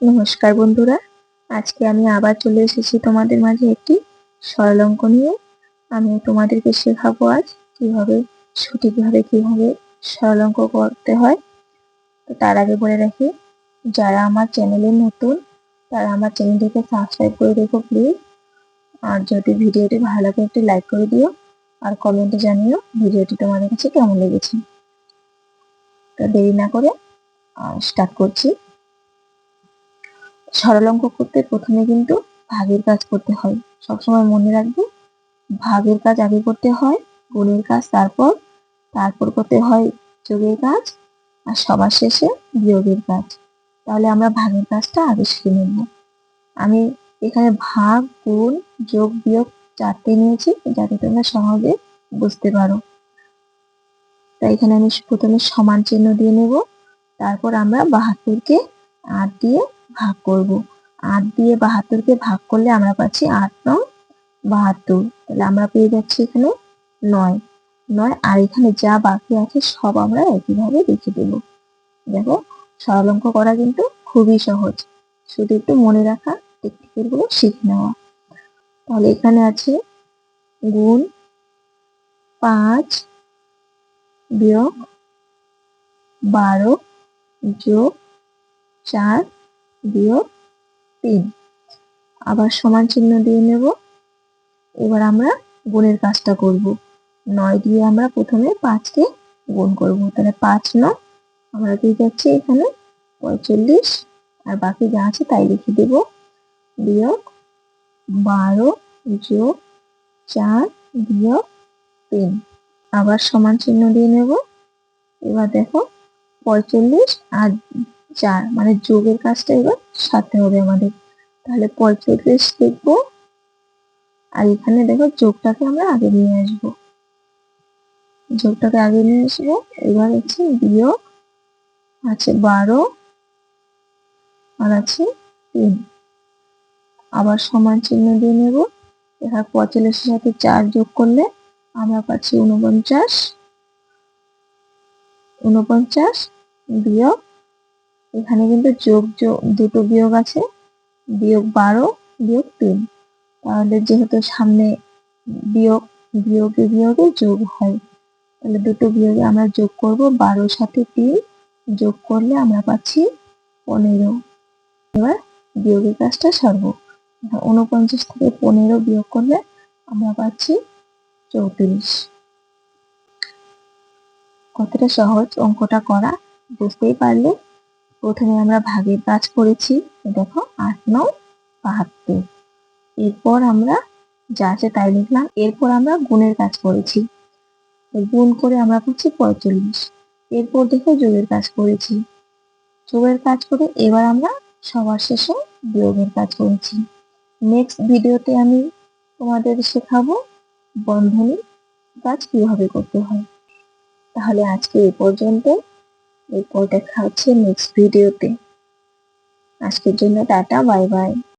নমস্কার বন্ধুরা, আজকে আমি আবার চলে এসেছি তোমাদের মাঝে একটি সরল অঙ্ক নিয়ে। আমি তোমাদেরকে শেখাবো আজ কীভাবে, সঠিকভাবে কীভাবে সরল অঙ্ক করতে হয়। তো তার আগে বলে রাখি, যারা আমার চ্যানেলে নতুন, তারা আমার চ্যানেলটিকে সাবস্ক্রাইব করে দেখো প্লিজ আর যদি ভিডিওটি ভালো লাগে একটি লাইক করে দিও, আর কমেন্টে জানিও ভিডিওটি তোমাদের কাছে কেমন লেগেছে। তো দেরি না করে স্টার্ট করছি। সরল অঙ্ক করতে প্রথমে কিন্তু ভাগের কাজ করতে হয়। সবসময় মনে রাখবে, ভাগের কাজ আগে করতে হয়, গুণের কাজ তারপর তারপর করতে হয় যোগের কাজ আর সবার শেষে বিয়োগের কাজ। তাহলে আমরা ভাগের কাজটা আগে শিখে নেব। আমি এখানে ভাগ, গুণ, যোগ, বিয়োগ চারটে নিয়েছি, যাতে তোমরা সহজে বুঝতে পারো। তাই এখানে আমি প্রথমে সমান চিহ্ন দিয়ে নেব। তারপর আমরা বাহাত্তরকে আট দিয়ে ভাগ করব। আট দিয়ে বাহাত্তরকে ভাগ করলে আমরা পাচ্ছি আট নং বাহাত্তর। তাহলে আমরা পেয়ে যাচ্ছি এখানে নয়। নয়, আর এখানে যা বাকি আছে সব আমরা একইভাবে লিখে দেব। দেখো সরল অঙ্ক করা কিন্তু খুবই সহজ। শুধু একটু মনে রাখা টেকনিকেরগুলো শিখে নেওয়া। তাহলে এখানে আছে গুণ পাঁচ বিয়োগ বারো যোগ চার বিয়োগ তিন। আবার সমান চিহ্ন দিয়ে নেব। এবার আমরা গুণের কাজটা করব। নয় দিয়ে আমরা প্রথমে পাঁচকে গুণ করব। তাহলে পাঁচ নয়। আমরা পেয়ে যাচ্ছি এখানে পঁয়তাল্লিশ। আর বাকি যা আছে তাই লিখে দেব। বিয়োগ বারো যোগ চার বিয়োগ তিন। আবার সমান চিহ্ন দিয়ে নেব। এবার দেখো পঁয়তাল্লিশ আর চার। মানে যোগের কাজটা এবার সাথে হবে আমাদের। তাহলে পঁয়তাল্লিশ লিখব আর এখানে দেখো যোগটাকে আমরা আগে নিয়ে আসব। যোগটাকে আগে নিয়ে আসব। এবার হচ্ছে বিয়োগ আছে বারো আর আছে তিন। আবার সমান চিহ্ন দিয়ে নেব। এবার পঁয়তাল্লিশের সাথে চার যোগ করলে আমরা পাচ্ছি উনপঞ্চাশ উনপঞ্চাশ বিয়োগ এখানে কিন্তু যোগ যোগ দুটো বিয়োগ আছে, বিয়োগ বারো, বিয়োগ তিন। তাহলে যেহেতু সামনে বিয়োগ, বিয়োগে বিয়োগে যোগ হয়, তাহলে দুটো বিয়োগে আমরা যোগ করব বারোর সাথে তিন, যোগ করলে আমরা পাচ্ছি পনেরো। এবার বিয়োগের কাজটা সারব। উনপঞ্চাশ থেকে পনেরো বিয়োগ করলে আমরা পাচ্ছি চৌত্রিশ। কতটা সহজ অঙ্কটা করা, বুঝতেই পারলে। প্রথমে আমরা ভাগের কাজ করেছি দেখো আট নয় বাহাত্তর। এরপর আমরা যা আছে তাই লিখলাম, এরপর আমরা গুণের কাজ করেছি। গুণ করে আমরা করছি পঁয়তাল্লিশ। এরপর দেখো যোগের কাজ করেছি। যোগের কাজ করে এবার আমরা সবার শেষে বিয়োগের কাজ করেছি। নেক্সট ভিডিওতে আমি তোমাদের শেখাবো বন্ধনী কাজ কীভাবে করতে হয়। তাহলে আজকে এ পর্যন্ত এরপর দেখা হচ্ছে নেক্সট ভিডিওতে আজকের জন্য টাটা বাই বাই